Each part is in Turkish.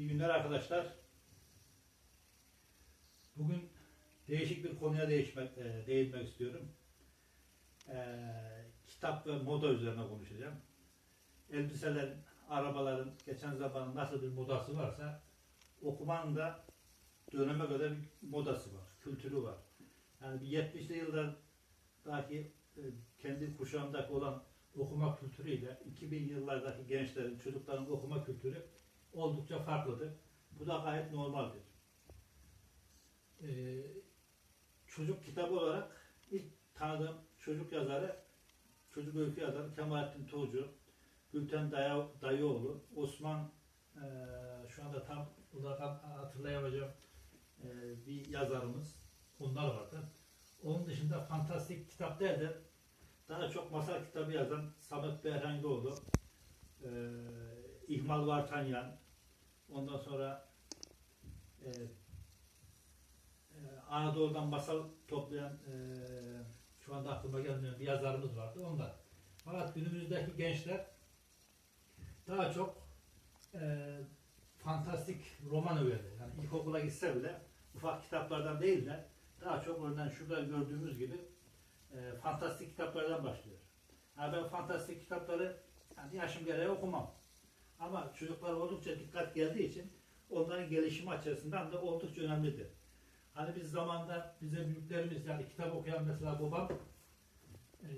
İyi günler arkadaşlar. Bugün değişik bir konuya değişmek, e, değinmek istiyorum. E, kitap ve moda üzerine konuşacağım. Elbiselerin, arabaların geçen zamanın nasıl bir modası varsa okumanın da döneme göre bir modası var, kültürü var. Yani bir 70'li yıllardaki e, kendi kuşağımdaki olan okuma kültürüyle 2000 yıllardaki gençlerin, çocukların okuma kültürü oldukça farklıdır. Bu da gayet normaldir. Ee, çocuk kitabı olarak ilk tanıdığım çocuk yazarı, çocuk öykü yazarı Kemalettin Tuğcu, Gülten Dayıoğlu, Osman eee, şu anda tam olarak hatırlayamayacağım eee, bir yazarımız. Onlar vardı. Onun dışında fantastik kitap değil de daha çok masal kitabı yazan Samet Behrengoğlu, eee İhmal Vartanyan, ondan sonra eee eee, Anadolu'dan masal toplayan eee, şu anda aklıma gelmeyen bir yazarımız vardı. Onlar. Fakat günümüzdeki gençler daha çok eee, fantastik roman öğeli. Yani ilkokula gitse bile ufak kitaplardan değil de daha çok örneğin şurada gördüğümüz gibi e, fantastik kitaplardan başlıyor. Yani ben fantastik kitapları yani yaşım gereği okumam. Ama çocuklar oldukça dikkat geldiği için onların gelişimi açısından da oldukça önemlidir. Hani biz zamanda bize büyüklerimiz yani kitap okuyan mesela babam e,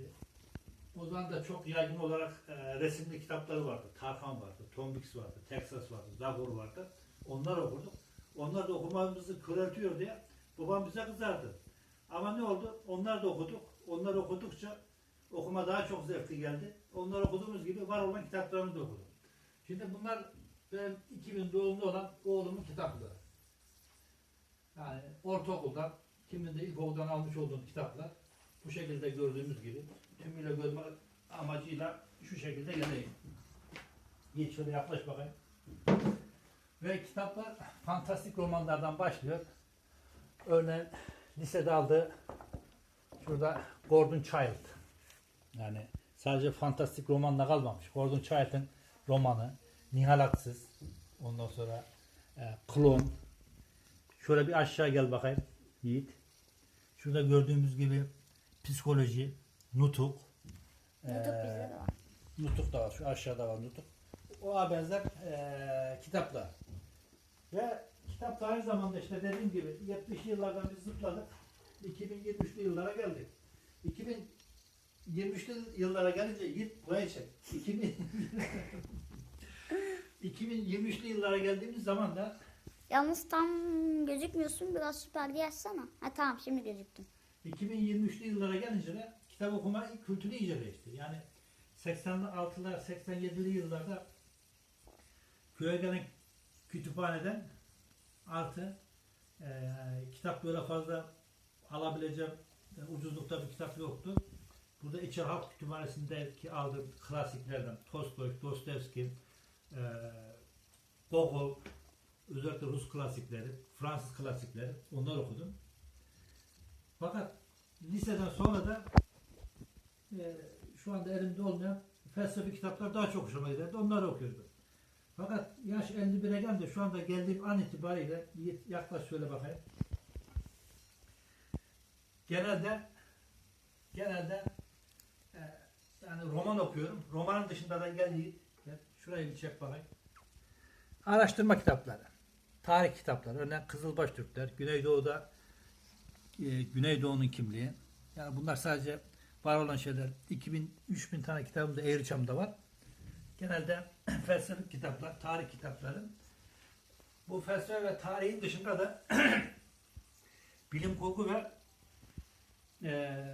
o zaman da çok yaygın olarak e, resimli kitapları vardı. Tarkan vardı, Tom Mix vardı, Texas vardı, Zagor vardı. Onlar okurduk. Onlar da okumamızı köreltiyor diye babam bize kızardı. Ama ne oldu? Onlar da okuduk. Onlar okudukça okuma daha çok zevkli geldi. Onlar okuduğumuz gibi var olan kitaplarını da okudum. Şimdi bunlar ben 2000 doğumlu olan oğlumun kitapları. Yani ortaokuldan, kiminde ilkokuldan almış olduğum kitaplar bu şekilde gördüğümüz gibi tümüyle görme amacıyla şu şekilde geleyim. Geç şöyle yaklaş bakayım. Ve kitaplar fantastik romanlardan başlıyor. Örneğin lisede aldığı şurada Gordon Child. Yani sadece fantastik romanla kalmamış. Gordon Child'ın romanı Nihal Aksız. Ondan sonra e, Klon. Şöyle bir aşağı gel bakayım Yiğit. Şurada gördüğümüz gibi psikoloji, nutuk. Nutuk e, bizde de var. Nutuk da var. Şu aşağıda var nutuk. O benzer e, kitaplar. Ve kitap da aynı zamanda işte dediğim gibi 70'li yıllardan biz zıpladık. 2023'lü yıllara geldik. 2023'lü yıllara gelince git buraya çek. 2000 2023'lü yıllara geldiğimiz zaman da Yalnız tam gözükmüyorsun. Biraz süperge açsana. Ha tamam şimdi gözüktün. 2023'lü yıllara gelince de kitap okuma kültürü iyice değişti. Yani 86'lar, 87'li yıllarda köye gelen kütüphaneden artı e, kitap böyle fazla alabileceğim e, ucuzlukta bir kitap yoktu. Burada İçer Halk Kütüphanesi'ndeki aldığım klasiklerden Tolstoy, Dostoyevski, e, Gogol, özellikle Rus klasikleri, Fransız klasikleri onları okudum. Fakat liseden sonra da e, şu anda elimde olmayan felsefi kitaplar daha çok hoşuma giderdi. Onları okuyordum. Fakat yaş 51'e gelince şu anda geldiğim an itibariyle yaklaş şöyle bakayım. Genelde genelde e, yani roman okuyorum. Romanın dışında da gel Yiğit. Gel, şurayı bir çek bakayım. Araştırma kitapları. Tarih kitapları. Örneğin Kızılbaş Türkler. Güneydoğu'da e, Güneydoğu'nun kimliği. Yani bunlar sadece var olan şeyler. 2000-3000 tane kitabım da Eğriçam'da var. Genelde felsefe kitaplar, tarih kitapları. Bu felsefe ve tarihin dışında da bilim kurgu ve e,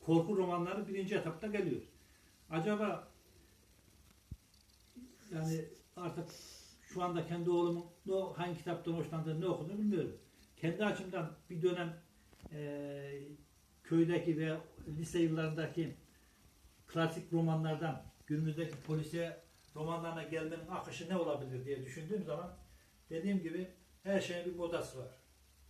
korku romanları birinci etapta geliyor. Acaba yani artık şu anda kendi oğlumun ne, hangi kitaptan hoşlandığını ne okuduğunu bilmiyorum. Kendi açımdan bir dönem e, köydeki ve lise yıllarındaki klasik romanlardan günümüzdeki polisiye romanlarına gelmenin akışı ne olabilir diye düşündüğüm zaman dediğim gibi her şeyin bir modası var.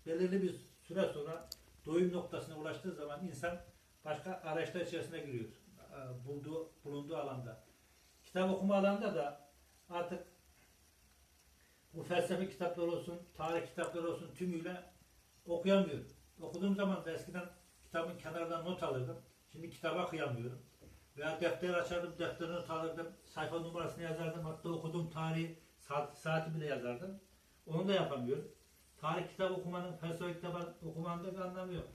Belirli bir süre sonra doyum noktasına ulaştığı zaman insan başka araçlar içerisine giriyor. e, Bulduğu, bulunduğu alanda. Kitap okuma alanında da artık bu felsefe kitapları olsun, tarih kitapları olsun tümüyle okuyamıyorum. Okuduğum zaman da eskiden kitabın kenarından not alırdım. Şimdi kitaba kıyamıyorum. Veya defter açardım, defter not alırdım. Sayfa numarasını yazardım. Hatta okuduğum tarihi, saat, saati bile yazardım. Onu da yapamıyorum. Tarih kitabı okumanın, felsefe kitabı okumanın bir anlamı yok.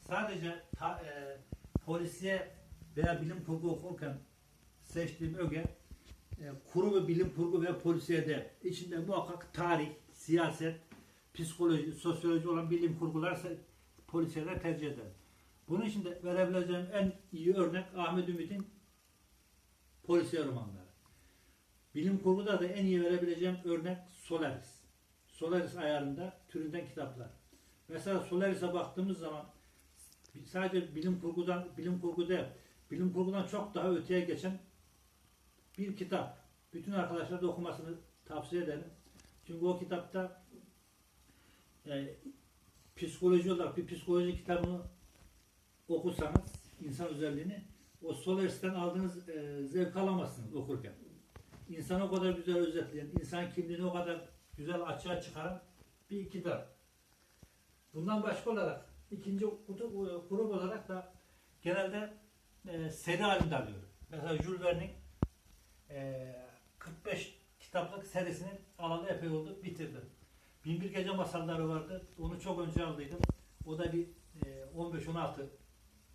Sadece ta, e, polisiye veya bilim kurgu okurken seçtiğim öge e, kuru ve bilim kurgu ve polisiyede içinde muhakkak tarih, siyaset, psikoloji, sosyoloji olan bilim kurgular polisiyeler tercih ederim. Bunun için de verebileceğim en iyi örnek Ahmet Ümit'in polisiye romanları. Bilim kurguda da en iyi verebileceğim örnek Solaris. Solaris ayarında türünden kitaplar. Mesela Solaris'e baktığımız zaman sadece bilim kurgudan bilim kurgu değil, bilim kurgudan çok daha öteye geçen bir kitap. Bütün arkadaşlara da okumasını tavsiye ederim. Çünkü o kitapta e, psikoloji olarak bir psikoloji kitabını okursanız insan özelliğini o Solaris'ten aldığınız e, zevk alamazsınız okurken. İnsanı o kadar güzel özetleyen, insan kimliğini o kadar güzel açığa çıkaran bir kitap. Bundan başka olarak ikinci kutu- e, grup olarak da genelde e, seri halinde alıyorum. Mesela Jules Verne'in e, 45 kitaplık serisini alalı epey oldu, bitirdim. Binbir Gece Masalları vardı, onu çok önce aldıydım. O da bir e, 15-16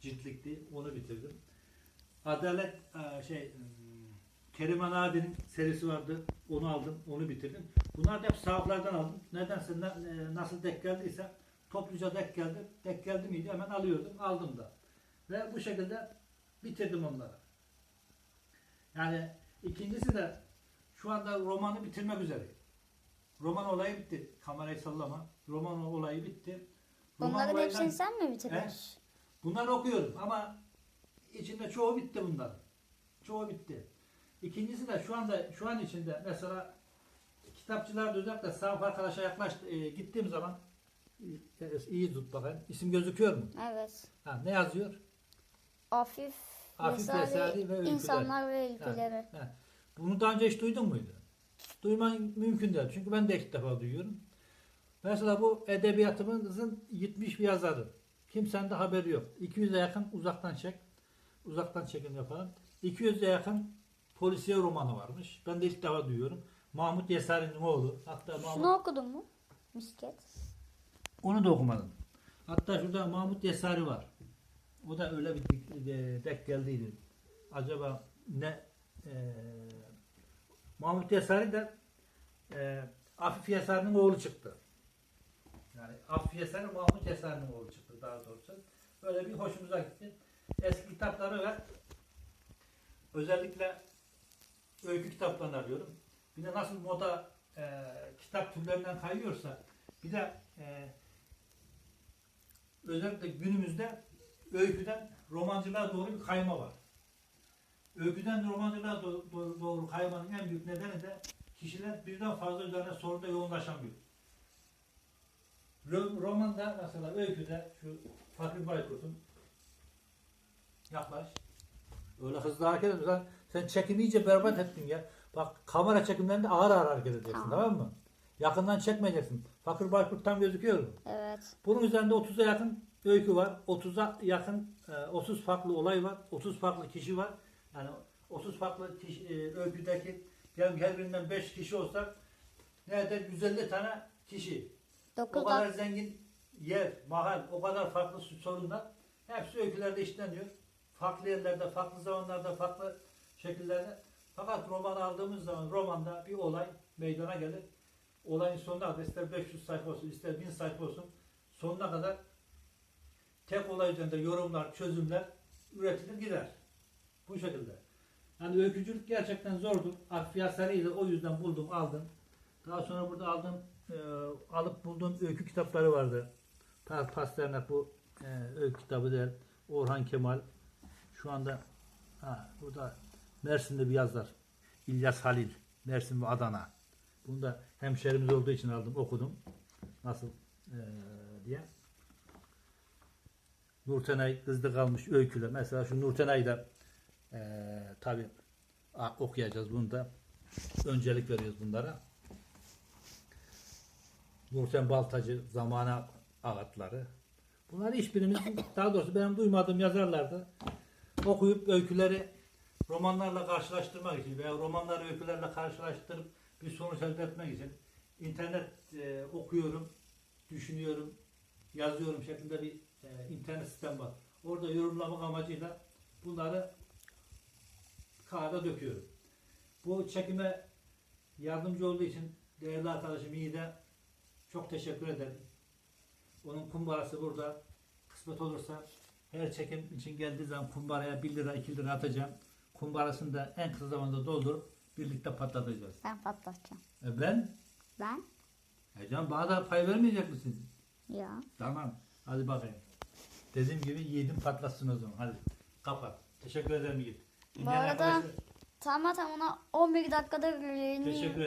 ciltlikti, onu bitirdim. Adalet e, şey hmm, Keriman Adi'nin serisi vardı, onu aldım, onu bitirdim. Bunlar da hep sahaflardan aldım. Nedense na- e, nasıl denk geldiyse topluca denk geldi. Denk geldi miydi hemen alıyordum, aldım da. Ve bu şekilde bitirdim onları. Yani ikincisi de şu anda romanı bitirmek üzereyim. Roman olayı bitti. Kamerayı sallama. Roman olayı bitti. Roman Onların olayından- hepsini sen mi bitiriyorsun? Bunları okuyorum ama içinde çoğu bitti bunların. Çoğu bitti. İkincisi de şu anda şu an içinde mesela kitapçılarda özellikle sahaf arkadaşa yaklaş e, gittiğim zaman e, iyi tut bakayım. İsim gözüküyor mu? Evet. Ha, ne yazıyor? Afif, Afif Vesari, Vesari ve Öyküler. insanlar ve ülkeleri. Ha. Bunu daha önce hiç duydun muydu? Duyman mümkün değil. Çünkü ben de ilk defa duyuyorum. Mesela bu edebiyatımızın gitmiş bir yazarı. Kimsenin de haberi yok. 200'e yakın uzaktan çek. Uzaktan çekim yapalım. 200'e yakın polisiye romanı varmış. Ben de ilk defa duyuyorum. Mahmut Yesari'nin oğlu. Hatta Mahmut... Şunu okudun mu? Misket. Onu da okumadım. Hatta şurada Mahmut Yesari var. O da öyle bir dik- e, dek geldiydi. Acaba ne e, Mahmut Yesari de e, Afif Yesari'nin oğlu çıktı. Yani Afif Yesari Mahmut Yesari'nin oğlu çıktı daha doğrusu. Böyle bir hoşumuza gitti. Eski kitapları ve özellikle öykü kitaplarını arıyorum. Bir de nasıl moda e, kitap türlerinden kayıyorsa bir de e, özellikle günümüzde öyküden romancılığa doğru bir kayma var. Öyküden romancılığa do- do- doğru kaymanın en büyük nedeni de kişiler birden fazla üzerine soruda yoğunlaşamıyor. Ro- Romanda mesela öyküde şu Fakir Baykurt'un yaklaş. Öyle hızlı hareket ediyorsan sen çekimi iyice berbat ettin ya. Bak kamera çekimlerinde ağır ağır hareket edeceksin Tamam. tamam mı? Yakından çekmeyeceksin. Fakir Baykurt tam gözüküyor mu? Evet. Bunun üzerinde 30'a yakın öykü var. 30'a yakın e, 30 farklı olay var. 30 farklı kişi var. Yani 30 farklı kişi, e, öyküdeki yani her birinden 5 kişi olsak ne eder? 150 tane kişi. O 9 kadar zengin yer, mahal, o kadar farklı sorunlar hepsi öykülerde işleniyor. Farklı yerlerde, farklı zamanlarda, farklı şekillerde. Fakat romanı aldığımız zaman romanda bir olay meydana gelir. Olayın sonuna kadar ister 500 sayfa olsun, ister 1000 sayfa olsun sonuna kadar tek olay üzerinde yorumlar, çözümler üretilir gider. Bu şekilde. Yani öykücülük gerçekten zordur. Akfiya Sarı'yı da o yüzden buldum, aldım. Daha sonra burada aldığım, e, alıp bulduğum öykü kitapları vardı. Pasternak bu e, öykü kitabı der. Orhan Kemal. Şu anda ha, burada Mersin'de bir yazar. İlyas Halil. Mersin ve Adana. Bunu da hemşerimiz olduğu için aldım, okudum. Nasıl e, diye. Nurtenay Kızdı Kalmış Öyküler. Mesela şu Nurtenay'ı da e, tabi okuyacağız bunu da. Öncelik veriyoruz bunlara. Nurten Baltacı zamana ağıtları. Bunlar hiçbirimiz daha doğrusu benim duymadığım yazarlardı. Okuyup öyküleri romanlarla karşılaştırmak için veya romanları öykülerle karşılaştırıp bir sonuç elde etmek için internet e, okuyorum, düşünüyorum, yazıyorum şeklinde bir e, internet sistem var. Orada yorumlamak amacıyla bunları kağıda döküyorum. Bu çekime yardımcı olduğu için değerli arkadaşım Yiğit'e çok teşekkür ederim. Onun kumbarası burada. Kısmet olursa her çekim için geldiği zaman kumbaraya 1 lira 2 lira atacağım. Kumbarasını da en kısa zamanda doldurup birlikte patlatacağız. Ben patlatacağım. E ben? Ben? E canım bana da pay vermeyecek misin? Ya. Tamam. Hadi bakayım. Dediğim gibi yiğidim patlatsın o zaman. Hadi kapat. Teşekkür ederim Yiğit. Bu arada- arkadaşlar, Tamam tamam ona 11 dakikada Teşekkür ederim.